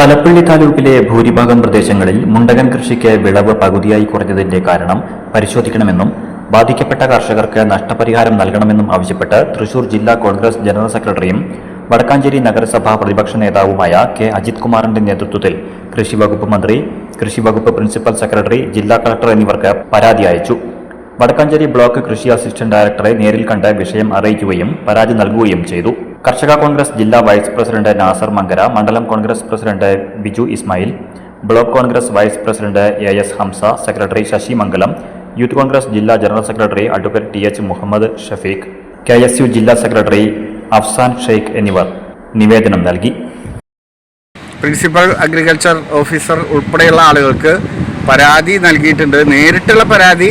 തലപ്പള്ളി താലൂക്കിലെ ഭൂരിഭാഗം പ്രദേശങ്ങളിൽ മുണ്ടകൻ കൃഷിക്ക് വിളവ് പകുതിയായി കുറഞ്ഞതിന്റെ കാരണം പരിശോധിക്കണമെന്നും ബാധിക്കപ്പെട്ട കർഷകർക്ക് നഷ്ടപരിഹാരം നൽകണമെന്നും ആവശ്യപ്പെട്ട് തൃശൂർ ജില്ലാ കോൺഗ്രസ് ജനറൽ സെക്രട്ടറിയും വടക്കാഞ്ചേരി നഗരസഭാ പ്രതിപക്ഷ നേതാവുമായ കെ. അജിത് കുമാറിന്റെ നേതൃത്വത്തിൽ കൃഷി വകുപ്പ് മന്ത്രി കൃഷി വകുപ്പ് പ്രിൻസിപ്പൽ സെക്രട്ടറി ജില്ലാ കളക്ടർ എന്നിവർക്ക് പരാതി അയച്ചു. വടക്കാഞ്ചേരി ബ്ലോക്ക് കൃഷി അസിസ്റ്റന്റ് ഡയറക്ടറെ നേരിൽ കണ്ട് വിഷയം അറിയിക്കുകയും പരാതി നൽകുകയും ചെയ്തു. കർഷക കോൺഗ്രസ് ജില്ലാ വൈസ് പ്രസിഡന്റ് നാസർ മങ്കര മണ്ഡലം Congress president Biju Ismail block Congress vice president A S Hamza secretary Sasi Mangalam youth Congress ജില്ലാ general secretary advocate T H Muhammad Shafeeq K S U ജില്ലാ സെക്രട്ടറി അഫ്സാൻ ഷെയ്ഖ് എന്നിവർ നിവേദനം നൽകി. പ്രിൻസിപ്പൽ അഗ്രികൾച്ചർ ഓഫീസർ ഉൾപ്പെടെയുള്ള ആളുകൾക്ക് പരാതി നൽകിയിട്ടുണ്ട്. നേരിട്ടുള്ള പരാതി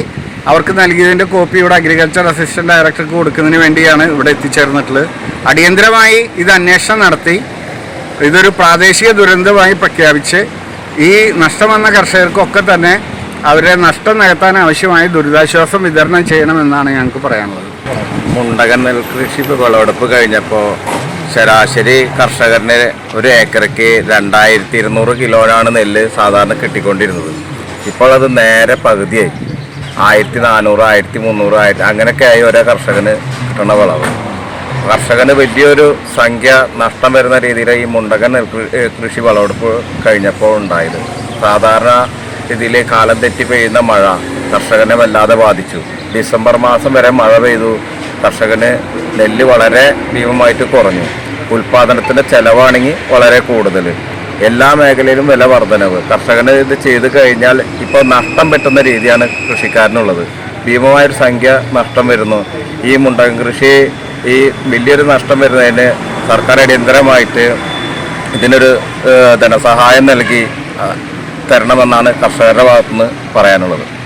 അവർക്ക് നൽകിയതിന്റെ കോപ്പി ഇവിടെ അഗ്രികൾച്ചർ അസിസ്റ്റന്റ് ഡയറക്ടർക്ക് കൊടുക്കുന്നതിന് വേണ്ടിയാണ് ഇവിടെ എത്തിച്ചേർന്നിട്ടുള്ളത്. അടിയന്തരമായി ഇത് അന്വേഷണം നടത്തി. ഇതൊരു പ്രാദേശിക ദുരന്തമായി പ്രഖ്യാപിച്ച് ഈ നഷ്ടം വന്ന കർഷകർക്കൊക്കെ തന്നെ അവരെ നഷ്ടം നികത്താൻ ആവശ്യമായ ദുരിതാശ്വാസം വിതരണം ചെയ്യണമെന്നാണ് ഞങ്ങൾക്ക് പറയാനുള്ളത്. മുണ്ടകൻ നെൽകൃഷി വിളവെടുപ്പ് കഴിഞ്ഞപ്പോൾ ശരാശരി കർഷകന് ഒരു ഏക്കറയ്ക്ക് രണ്ടായിരത്തി ഇരുന്നൂറ് കിലോനാണ് നെല്ല് സാധാരണ കിട്ടിക്കൊണ്ടിരുന്നത്. ഇപ്പോൾ അത് നേരെ പകുതിയായി. ആയിരത്തി നാനൂറ് ആയിരത്തി മുന്നൂറ് ആയിരത്തി അങ്ങനെയൊക്കെ ആയി ഓരോ കർഷകന് കിട്ടുന്ന വിളവ്. കർഷകന് വലിയൊരു സംഖ്യ നഷ്ടം വരുന്ന രീതിയിൽ ഈ മുണ്ടകൻ കൃഷി വിളവെടുപ്പ് കഴിഞ്ഞപ്പോൾ ഉണ്ടായത്. സാധാരണ ഇതിൽ കാലം തെറ്റി പെയ്യുന്ന മഴ കർഷകനെ വല്ലാതെ ബാധിച്ചു. ഡിസംബർ മാസം വരെ മഴ പെയ്തു. കർഷകന് നെല്ല് വളരെ ഭീമമായിട്ട് കുറഞ്ഞു. ഉൽപാദനത്തിന്റെ ചിലവാണെങ്കിൽ വളരെ കൂടുതൽ. എല്ലാ മേഖലയിലും വില വർധനവ്. കർഷകന് ഇത് ചെയ്ത് കഴിഞ്ഞാൽ ഇപ്പോൾ നഷ്ടം പറ്റുന്ന രീതിയാണ് കൃഷിക്കാരനുള്ളത്. ഭീമമായൊരു സംഖ്യ നഷ്ടം വരുന്നു. ഈ മുണ്ടകൻ കൃഷി ഈ വലിയൊരു നഷ്ടം വരുന്നതിന് സർക്കാർ അടിയന്തരമായിട്ട് ഇതിനൊരു ധനസഹായം നൽകി തരണമെന്നാണ് കർഷകരുടെ ഭാഗത്തുനിന്ന് പറയാനുള്ളത്.